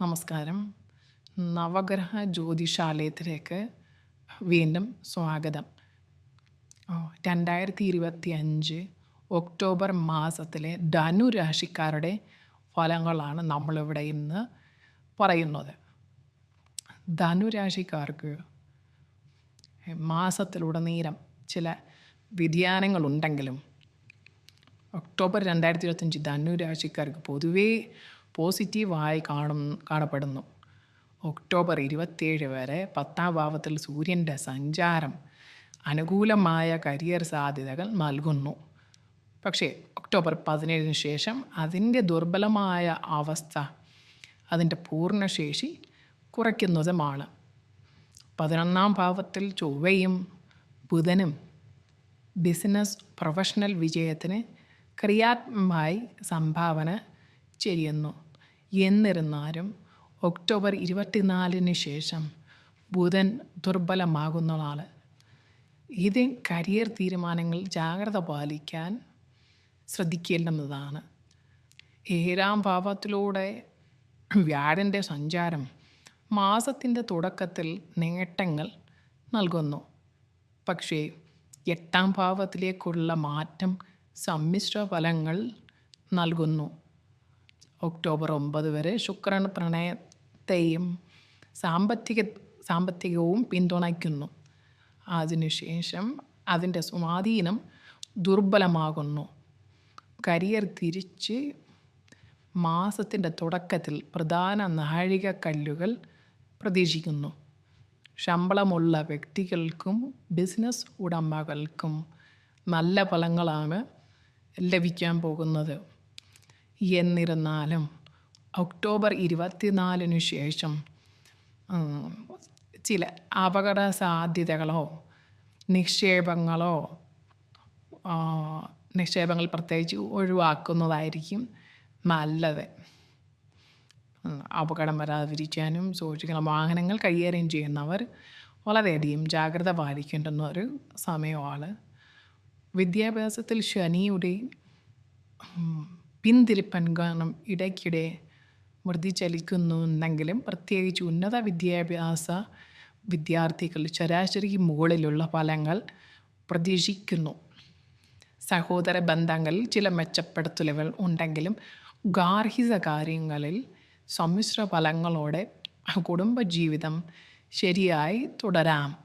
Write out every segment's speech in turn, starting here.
നമസ്കാരം. നവഗ്രഹ ജ്യോതിഷാലയത്തിലേക്ക് വീണ്ടും സ്വാഗതം. രണ്ടായിരത്തി ഇരുപത്തി അഞ്ച് ഒക്ടോബർ മാസത്തിലെ ധനുരാശിക്കാരുടെ ഫലങ്ങളാണ് നമ്മളിവിടെ ഇന്ന് പറയുന്നത്. ധനുരാശിക്കാർക്ക് മാസത്തിലുടനീളം ചില വ്യതിയാനങ്ങളുണ്ടെങ്കിലും ഒക്ടോബർ രണ്ടായിരത്തി ഇരുപത്തഞ്ച് ധനുരാശിക്കാർക്ക് പൊതുവേ പോസിറ്റീവായി കാണും കാണപ്പെടുന്നു. ഒക്ടോബർ ഇരുപത്തേഴ് വരെ പത്താം ഭാവത്തിൽ സൂര്യന്റെ സഞ്ചാരം അനുകൂലമായ കരിയർ സാധ്യതകൾ നൽകുന്നു. പക്ഷേ ഒക്ടോബർ പതിനേഴിന് ശേഷം അതിന്റെ ദുർബലമായ അവസ്ഥ അതിന്റെ പൂർണശേഷി കുറയ്ക്കുന്നതുമാണ്. പതിനൊന്നാം ഭാവത്തിൽ ചൊവ്വയും ബുധനും ബിസിനസ് പ്രൊഫഷണൽ വിജയത്തിന് ക്രിയാത്മമായി സംഭാവന ചെയ്യുന്നു. എന്നിരുന്നാലും ഒക്ടോബർ ഇരുപത്തിനാലിന് ശേഷം ബുധൻ ദുർബലമാകുന്നതാണ്. ഇത് കരിയർ തീരുമാനങ്ങൾ ജാഗ്രത പാലിക്കാൻ ശ്രദ്ധിക്കേണ്ടുന്നതാണ്. ഏഴാം ഭാവത്തിലൂടെ വ്യാഴന്റെ സഞ്ചാരം മാസത്തിന്റെ തുടക്കത്തിൽ നേട്ടങ്ങൾ നൽകുന്നു. പക്ഷേ എട്ടാം ഭാവത്തിലേക്കുള്ള മാറ്റം സമ്മിശ്ര ഫലങ്ങൾ നൽകുന്നു. ഒക്ടോബർ ഒമ്പത് വരെ ശുക്രൻ പ്രണയത്തെയും സാമ്പത്തിക സാമ്പത്തികവും പിന്തുണയ്ക്കുന്നു. അതിനുശേഷം അതിന്റെ സ്വാധീനം ദുർബലമാകുന്നു. കരിയർ തിരിച്ച് മാസത്തിന്റെ തുടക്കത്തിൽ പ്രധാന നാഴികക്കല്ലുകൾ പ്രതീക്ഷിക്കുന്നു. ശമ്പളമുള്ള വ്യക്തികൾക്കും ബിസിനസ് ഉടമകൾക്കും നല്ല ഫലങ്ങളാണ് ലഭിക്കാൻ പോകുന്നത്. എന്നിരുന്നാലും ഒക്ടോബർ ഇരുപത്തിനാലിനു ശേഷം ചില അപകട സാധ്യതകളോ നിക്ഷേപങ്ങളോ നിക്ഷേപങ്ങൾ പ്രത്യേകിച്ച് ഒഴിവാക്കുന്നതായിരിക്കും നല്ലത്. അപകടം വരാതിരിക്കാനും സൂക്ഷിക്കണം വാഹനങ്ങൾ കൈകാര്യം ചെയ്യുന്നവർ വളരെയധികം ജാഗ്രത പാലിക്കേണ്ടുന്ന ഒരു സമയമാണ്. വിദ്യാഭ്യാസത്തിൽ ശനിയുടെ പിന്തിരിപ്പൻ കാരണം ഇടയ്ക്കിടെ വർദ്ധിച്ചലിക്കുന്നുണ്ടെങ്കിലും പ്രത്യേകിച്ച് ഉന്നത വിദ്യാഭ്യാസ വിദ്യാർത്ഥികൾ ശരാശരി മുകളിലുള്ള ഫലങ്ങൾ പ്രതീക്ഷിക്കുന്നു. സഹോദര ബന്ധങ്ങളിൽ ചില മെച്ചപ്പെടുത്തലുകൾ ഉണ്ടെങ്കിലും ഗാർഹിക കാര്യങ്ങളിൽ സമ്മിശ്ര ഫലങ്ങളോടെ കുടുംബജീവിതം ശരിയായി തുടരാം.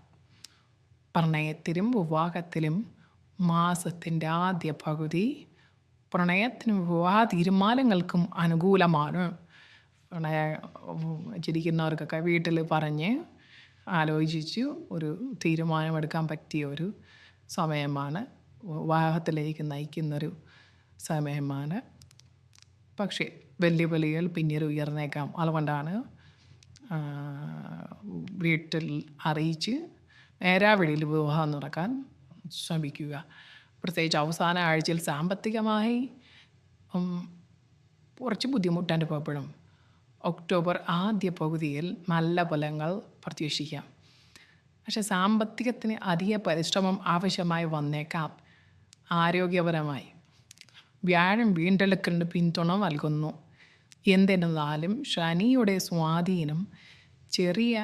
പ്രണയത്തിലും വിവാഹത്തിലും മാസത്തിന്റെ ആദ്യ പകുതി പ്രണയത്തിനും വിവാഹ തീരുമാനങ്ങൾക്കും അനുകൂലമാണ്. പ്രണയ ചിരിക്കുന്നവർക്കൊക്കെ വീട്ടിൽ പറഞ്ഞ് ആലോചിച്ച് ഒരു തീരുമാനമെടുക്കാൻ പറ്റിയ ഒരു സമയമാണ്. വിവാഹത്തിലേക്ക് നയിക്കുന്നൊരു സമയമാണ്. പക്ഷേ വെല്ലുവിളികൾ പിന്നീട് ഉയർന്നേക്കാം. അതുകൊണ്ടാണ് വീട്ടിൽ അറിയിച്ച് നേരാവഴിയിൽ വിവാഹം നടക്കാൻ ശ്രമിക്കുക. പ്രത്യേകിച്ച് അവസാന ആഴ്ചയിൽ സാമ്പത്തികമായി കുറച്ച് ബുദ്ധിമുട്ടനുഭവപ്പെടും ഒക്ടോബർ ആദ്യ പകുതിയിൽ നല്ല ഫലങ്ങൾ പ്രതീക്ഷിക്കാം. പക്ഷേ സാമ്പത്തികത്തിന് അധിക പരിശ്രമം ആവശ്യമായി വന്നേക്കാം. ആരോഗ്യപരമായി. വ്യാഴം വീണ്ടെടുക്കലിന് പിന്തുണ നൽകുന്നു. എന്തിരുന്നാലും ശനിയുടെ സ്വാധീനം ചെറിയ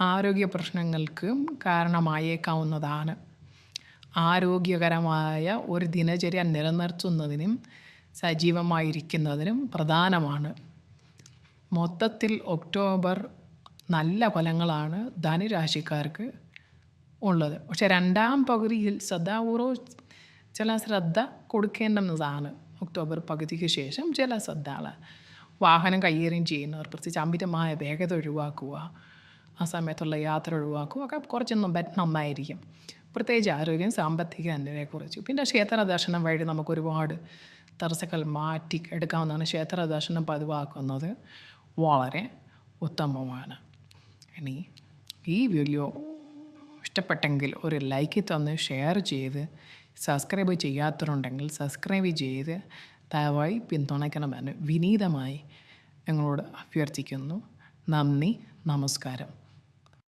ആരോഗ്യ പ്രശ്നങ്ങൾക്ക് കാരണമായേക്കാവുന്നതാണ്. ആരോഗ്യകരമായ ഒരു ദിനചര്യ നിലനിർത്തുന്നതിനും സജീവമായിരിക്കുന്നതിനും പ്രധാനമാണ്. മൊത്തത്തിൽ ഒക്ടോബർ നല്ല ഫലങ്ങളാണ് ധനുരാശിക്കാർക്ക് ഉള്ളത്. പക്ഷെ രണ്ടാം പകുതിയിൽ ശ്രദ്ധാപൂർവം ചില ശ്രദ്ധ കൊടുക്കേണ്ടുന്നതാണ്. ഒക്ടോബർ പകുതിക്ക് ശേഷം ചില ശ്രദ്ധകൾ വാഹനം കൈകാര്യം ചെയ്യുന്നവർ പ്രത്യേകിച്ച് അമിതമായ വേഗത ഒഴിവാക്കുക ആ സമയത്തുള്ള യാത്ര ഒഴിവാക്കുക ഒക്കെ കുറച്ചൊന്നും നന്നായിരിക്കും. പ്രത്യേകിച്ച് ആരോഗ്യം സാമ്പത്തിക എന്നിവയെക്കുറിച്ച്. പിന്നെ ക്ഷേത്ര ദർശനം വഴി നമുക്ക് ഒരുപാട് തടസ്സങ്ങൾ മാറ്റി എടുക്കാവുന്നതാണ്. ക്ഷേത്ര ദർശനം പതിവാക്കുന്നത് വളരെ ഉത്തമമാണ്. ഇനി ഈ വീഡിയോ ഇഷ്ടപ്പെട്ടെങ്കിൽ ഒരു ലൈക്ക് തന്ന് ഷെയർ ചെയ്ത് സബ്സ്ക്രൈബ് ചെയ്യാത്തവരുണ്ടെങ്കിൽ സബ്സ്ക്രൈബ് ചെയ്ത് ദയവായി പിന്തുണയ്ക്കണമെന്ന് വിനീതമായി ഞങ്ങളോട് അഭ്യർത്ഥിക്കുന്നു. നന്ദി നമസ്കാരം.